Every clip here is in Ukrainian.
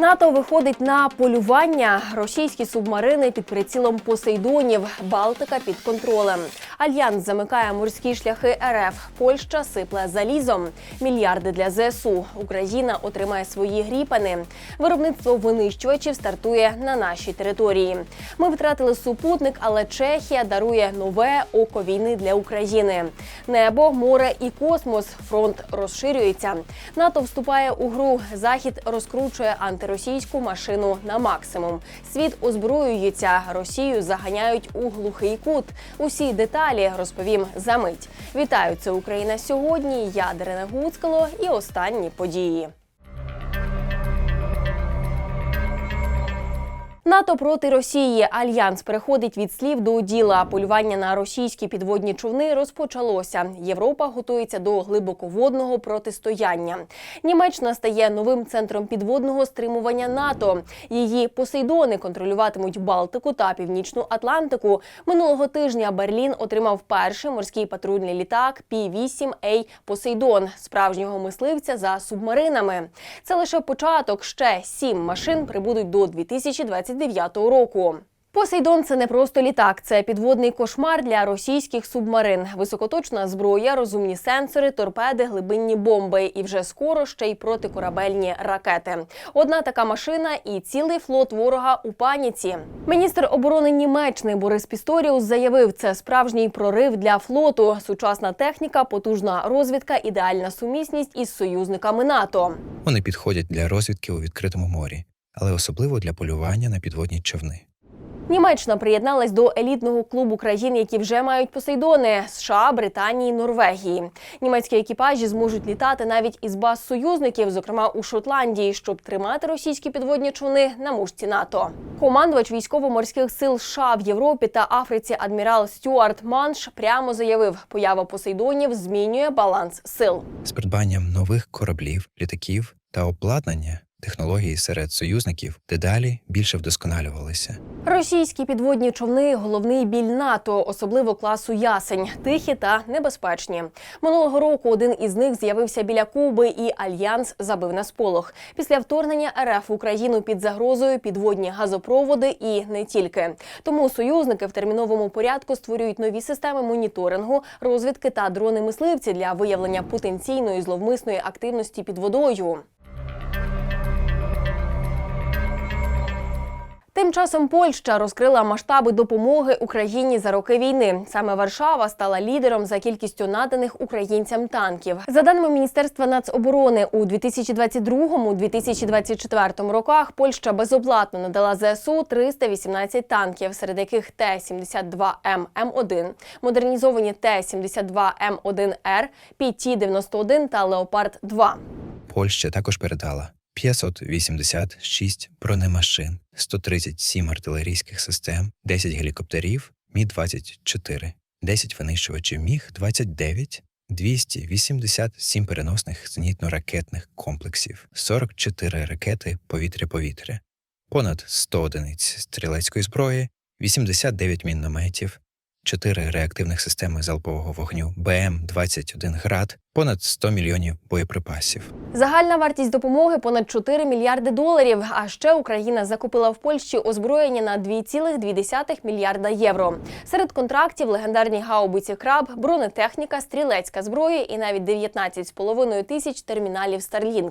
НАТО виходить на полювання. Російські субмарини під прицілом Посейдонів. Балтика під контролем. Альянс замикає морські шляхи РФ. Польща сипле залізом. Мільярди для ЗСУ. Україна отримає свої гріпани. Виробництво винищувачів стартує на нашій території. Ми втратили супутник, але Чехія дарує нове око війни для України. Небо, море і космос. Фронт розширюється. НАТО вступає у гру. Захід розкручує антиросійську машину на максимум. Світ озброюється. Росію заганяють у глухий кут. Усі деталі розповім за мить. Вітаю, це Україна сьогодні. Я Дарина Гуцкало і останні події. НАТО проти Росії. Альянс переходить від слів до діла. Полювання на російські підводні човни розпочалося. Європа готується до глибоководного протистояння. Німеччина стає новим центром підводного стримування НАТО. Її посейдони контролюватимуть Балтику та Північну Атлантику. Минулого тижня Берлін отримав перший морський патрульний літак Пі-8А Посейдон справжнього мисливця за субмаринами. Це лише початок. Ще сім машин прибудуть до 2029 року. Посейдон це не просто літак, це підводний кошмар для російських субмарин. Високоточна зброя, розумні сенсори, торпеди, глибинні бомби і вже скоро ще й протикорабельні ракети. Одна така машина і цілий флот ворога у паніці. Міністр оборони Німеччини Борис Пісторіус заявив, це справжній прорив для флоту. Сучасна техніка, потужна розвідка, ідеальна сумісність із союзниками НАТО. Вони підходять для розвідки у відкритому морі, але особливо для полювання на підводні човни. Німеччина приєдналась до елітного клубу країн, які вже мають посейдони США, Британії, Норвегії. Німецькі екіпажі зможуть літати навіть із баз союзників, зокрема у Шотландії, щоб тримати російські підводні човни на мушці НАТО. Командувач військово-морських сил США в Європі та Африці адмірал Стюарт Манш прямо заявив, поява посейдонів змінює баланс сил. З придбанням нових кораблів, літаків та обладнання технології серед союзників дедалі більше вдосконалювалися. Російські підводні човни головний біль НАТО, особливо класу ясень, тихі та небезпечні. Минулого року один із них з'явився біля Куби, і альянс забив на сполох. Після вторгнення РФ в Україну під загрозою підводні газопроводи і не тільки. Тому союзники в терміновому порядку створюють нові системи моніторингу, розвідки та дрони мисливці для виявлення потенційної зловмисної активності під водою. Тим часом Польща розкрила масштаби допомоги Україні за роки війни. Саме Варшава стала лідером за кількістю наданих українцям танків. За даними Міністерства нацоборони, у 2022-2024 роках Польща безоплатно надала ЗСУ 318 танків, серед яких Т-72М М1, модернізовані Т-72М1Р, ПТ-91 та Леопард 2 Польща також передала 586 бронемашин, 137 артилерійських систем, 10 гелікоптерів Мі-24, 10 винищувачів Міг-29, 287 переносних зенітно-ракетних комплексів, 44 ракети повітря-повітря, понад 100 одиниць стрілецької зброї, 89 мінометів, 4 реактивних системи залпового вогню БМ-21 «Град», понад 100 мільйонів боєприпасів. Загальна вартість допомоги понад 4 мільярди доларів. А ще Україна закупила в Польщі озброєння на 2,2 мільярда євро. Серед контрактів легендарні гаубиці краб, бронетехніка, стрілецька зброя і навіть 19,5 тисяч терміналів Starlink.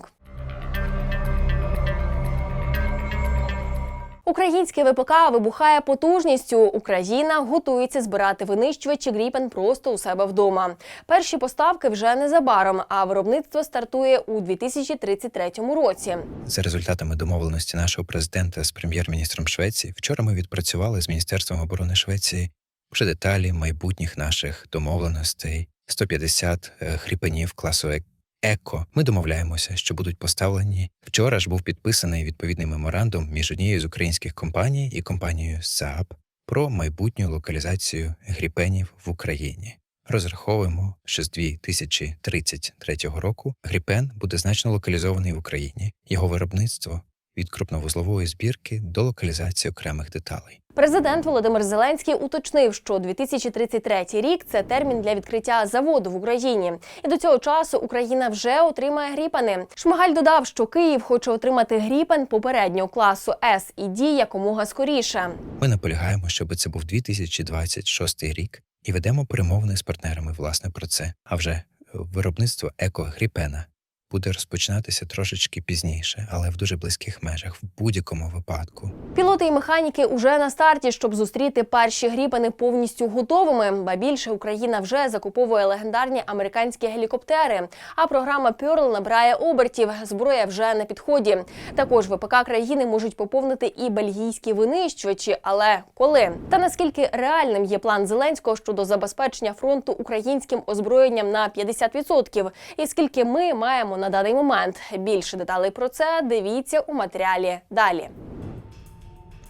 Українське ВПК вибухає потужністю. Україна готується збирати винищувачі Гріпен просто у себе вдома. Перші поставки вже незабаром, а виробництво стартує у 2033 році. За результатами домовленості нашого президента з прем'єр-міністром Швеції, вчора ми відпрацювали з Міністерством оборони Швеції вже деталі майбутніх наших домовленостей. 150 е, хріпенів класу «Е- Еко. Ми домовляємося, що будуть поставлені. Вчора ж був підписаний відповідний меморандум між однією з українських компаній і компанією СААП про майбутню локалізацію гріпенів в Україні. Розраховуємо, що з 2033 року гріпен буде значно локалізований в Україні. Його виробництво від крупновузлової збірки до локалізації окремих деталей. Президент Володимир Зеленський уточнив, що 2033 рік це термін для відкриття заводу в Україні, і до цього часу Україна вже отримає гріпани. Шмигаль додав, що Київ хоче отримати гріпен попереднього класу С і Д якомога скоріше. Ми наполягаємо, щоб це був 2026 рік, і ведемо перемовини з партнерами власне про це. А вже виробництво еко-гріпена буде розпочинатися трошечки пізніше, але в дуже близьких межах в будь-якому випадку. Пілоти і механіки уже на старті, щоб зустріти перші гріпани повністю готовими. Ба більше Україна вже закуповує легендарні американські гелікоптери. А програма Pearl набирає обертів. Зброя вже на підході. Також ВПК країни можуть поповнити і бельгійські винищувачі. Але коли та наскільки реальним є план Зеленського щодо забезпечення фронту українським озброєнням на 50%? І скільки ми маємо на даний момент? Більше деталей про це дивіться у матеріалі далі.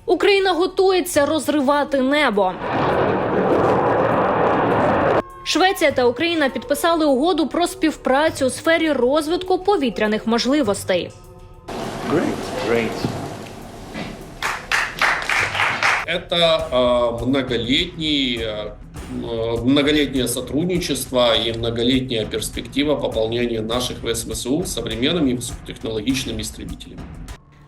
Україна готується розривати небо. Швеція та Україна підписали угоду про співпрацю у сфері розвитку повітряних можливостей. Great. Great. Это э, многолетний, э, м, многолетнее сотрудничество и многолетняя перспектива пополнения наших ВСВСУ современными высокотехнологичными истребителями.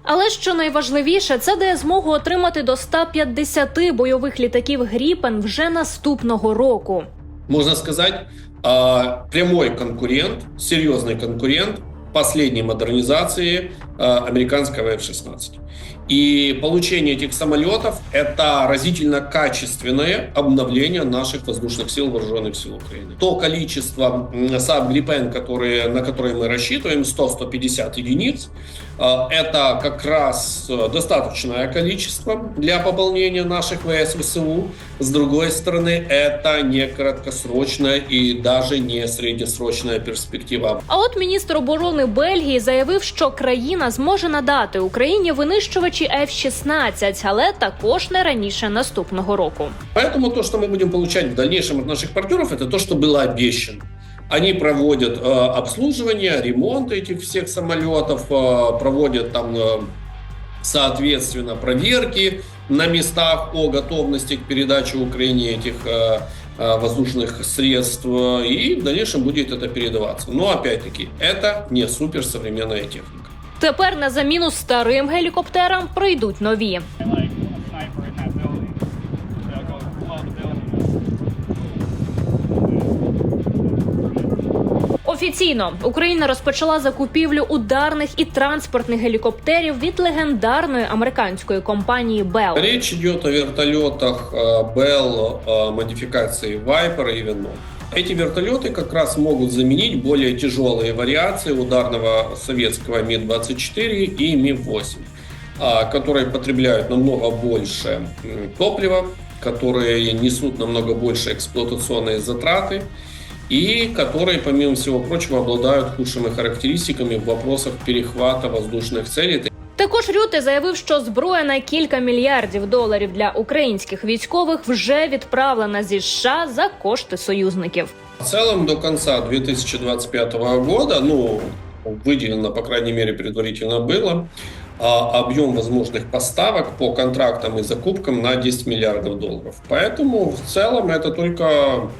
Але що найважливіше, це дає змогу отримати до 150 бойових літаків Гріпен вже наступного року. Можно сказать, э, прямой конкурент, серьезный конкурент последней модернизации э, американского F-16. И получение этих самолетов – это разительно качественное обновление наших воздушных сил, вооруженных сил Украины. То количество Saab Gripen, которые, на которые мы рассчитываем, 100-150 единиц, э, это как раз э, достаточное количество для пополнения наших ВСВСУ. С другой стороны, это не краткосрочная и даже не среднесрочная перспектива. А от міністр оборони Бельгії заявив, що країна зможе надати Україні винищувачі F-16, але також не раніше наступного року. Поэтому то, что мы будем получать в дальнейшем от наших партнеров, это то, что было обещано. Они проводят э, обслуживание, ремонт этих всех самолетов, э, проводят там, э, соответственно, проверки на местах о готовности к передаче Украине этих э, э, воздушных средств, э, и в дальнейшем будет это передаваться. Но, опять-таки, это не суперсовременная техника. Тепер на заміну старим гелікоптерам прийдуть нові. Офіційно Україна розпочала закупівлю ударних і транспортних гелікоптерів від легендарної американської компанії Bell. Речь идет о вертолетах э, Bell э, модификации Viper и Venom. Эти вертолеты как раз могут заменить более тяжелые вариации ударного советского Ми-24 и Ми-8, а, которые потребляют намного больше м, топлива, которые несут намного больше эксплуатационные затраты и которые, помимо всего прочего, обладают худшими характеристиками в вопросах перехвата воздушных целей. Також Рюте заявив, що зброя на кілька мільярдів доларів для українських військових вже відправлена зі США за кошти союзників. В целом до конца 2025 года, ну, выделено, по крайней мере, предварительно было, а, объем возможных поставок по контрактам и закупкам на 10 миллиардов долларов. Поэтому в целом это только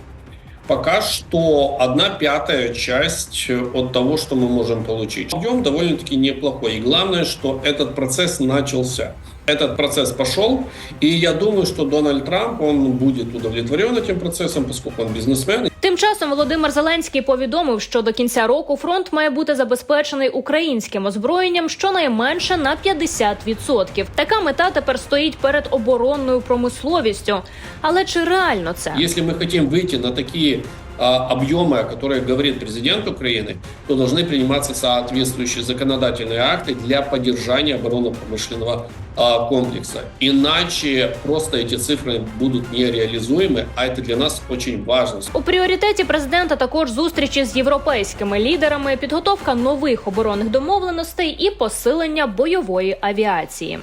пока что одна пятая часть от того, что мы можем получить. Объем довольно-таки неплохой. И главное, что этот процесс начался. Этот процесс пошел, и я думаю, что Дональд Трамп, он будет удовлетворен этим процессом, поскольку он бизнесмен, Тим часом Володимир Зеленський повідомив, що до кінця року фронт має бути забезпечений українським озброєнням щонайменше на 50%. Така мета тепер стоїть перед оборонною промисловістю. Але чи реально це? Если мы хотим выйти на такие а, объемы, о которых говорит президент Украины, то должны приниматься соответствующие законодательные акты для поддержания оборонно-промышленного а, комплекса. Иначе просто эти цифры будут нереализуемы, а это для нас очень важно. У пріоритеті президента також зустрічі з європейськими лідерами, підготовка нових оборонних домовленостей і посилення бойової авіації.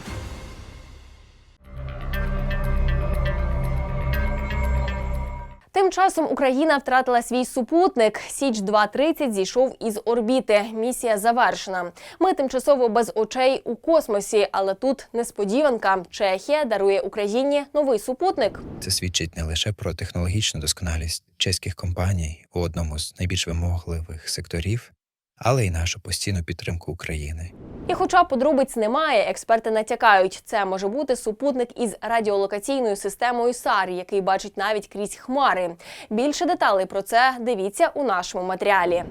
Тим часом Україна втратила свій супутник. Січ 230 зійшов із орбіти. Місія завершена. Ми тимчасово без очей у космосі, але тут несподіванка. Чехія дарує Україні новий супутник. Це свідчить не лише про технологічну досконалість чеських компаній у одному з найбільш вимогливих секторів, але й нашу постійну підтримку України. І хоча подробиць немає, експерти натякають, це може бути супутник із радіолокаційною системою САР, який бачить навіть крізь хмари. Більше деталей про це дивіться у нашому матеріалі.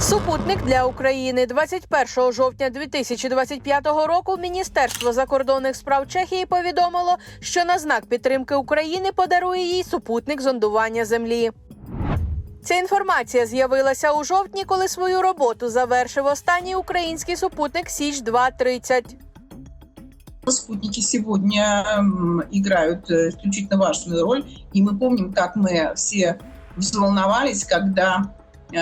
Супутник для України 21 жовтня 2025 року Міністерство закордонних справ Чехії повідомило, що на знак підтримки України подарує їй супутник зондування землі. Ця інформація з'явилася у жовтні, коли свою роботу завершив останній український супутник Січ 230 Спутники сегодня м, играют э, исключительно важную роль, и мы помним, как мы все взволновались, когда э,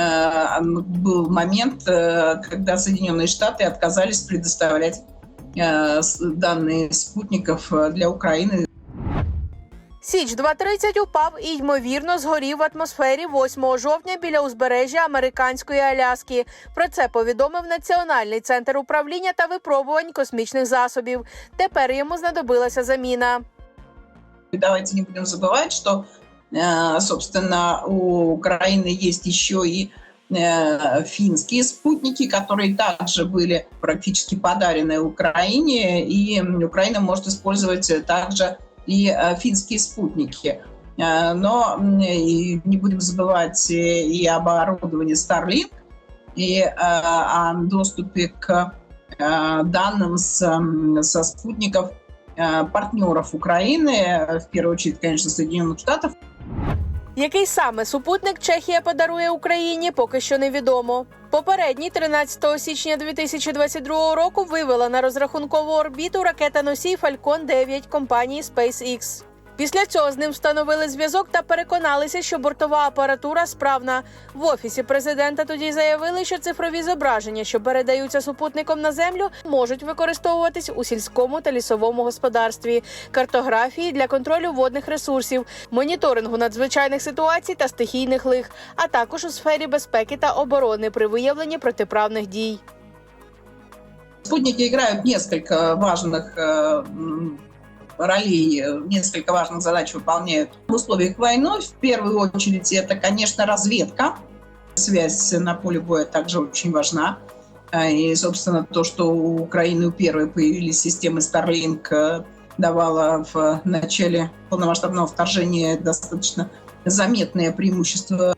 м, был момент, э, когда Соединенные Штаты отказались предоставлять э, с- данные спутников э, для Украины Січ 230 упав і ймовірно згорів в атмосфері 8 жовтня біля узбережжя американської Аляски. Про це повідомив Національний центр управління та випробувань космічних засобів. Тепер йому знадобилася заміна. И давайте не будем забывать, что, э, собственно, у Украины есть еще и э, финские спутники, которые также были практически подарены Украине, и м, Украина может использовать э, также и э, финские спутники. Э, Но м, и не будем забывать э, и об оборудовании Starlink, и э, о доступе к э, данным с, м, со спутников э, партнеров Украины, э, в первую очередь, конечно, Соединенных Штатов, Який саме супутник Чехія подарує Україні, поки що невідомо. Попередній 13 січня 2022 року вивела на розрахункову орбіту ракета-носій Falcon 9 компанії SpaceX. Після цього з ним встановили зв'язок та переконалися, що бортова апаратура справна. В офісі президента тоді заявили, що цифрові зображення, що передаються супутником на землю, можуть використовуватись у сільському та лісовому господарстві, картографії для контролю водних ресурсів, моніторингу надзвичайних ситуацій та стихійних лих, а також у сфері безпеки та оборони при виявленні протиправних дій. спутники играют несколько важных э, ролей, э, несколько важных задач выполняют в условиях войны. В первую очередь это, конечно, разведка. Связь на поле боя также очень важна. А, И, собственно, то, что у Украины первые появились системы Starlink, э, давало в начале полномасштабного вторжения достаточно заметное преимущество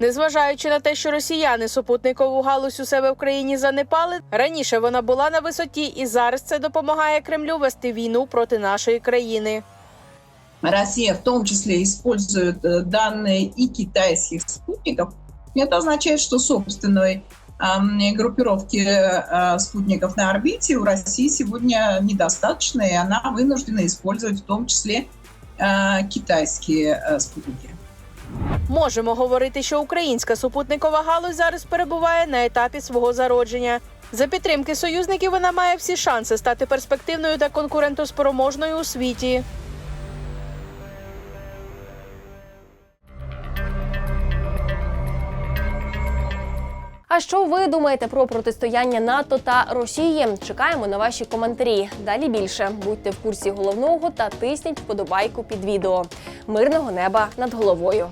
Незважаючи на те, що росіяни супутникову галузь у себе в країні занепали, раніше вона була на висоті, і зараз це допомагає Кремлю вести війну проти нашої країни. Россия в том числе использует э, данные и китайских спутников, это означает, что собственной ам, группировки э, спутников на орбите у России сегодня недостаточно, и она вынуждена использовать в том числе э, китайские э, спутники. Можемо говорити, що українська супутникова галузь зараз перебуває на етапі свого зародження. За підтримки союзників вона має всі шанси стати перспективною та конкурентоспроможною у світі. Що ви думаєте про протистояння НАТО та Росії? Чекаємо на ваші коментарі. Далі більше будьте в курсі головного та тисніть вподобайку під відео. Мирного неба над головою.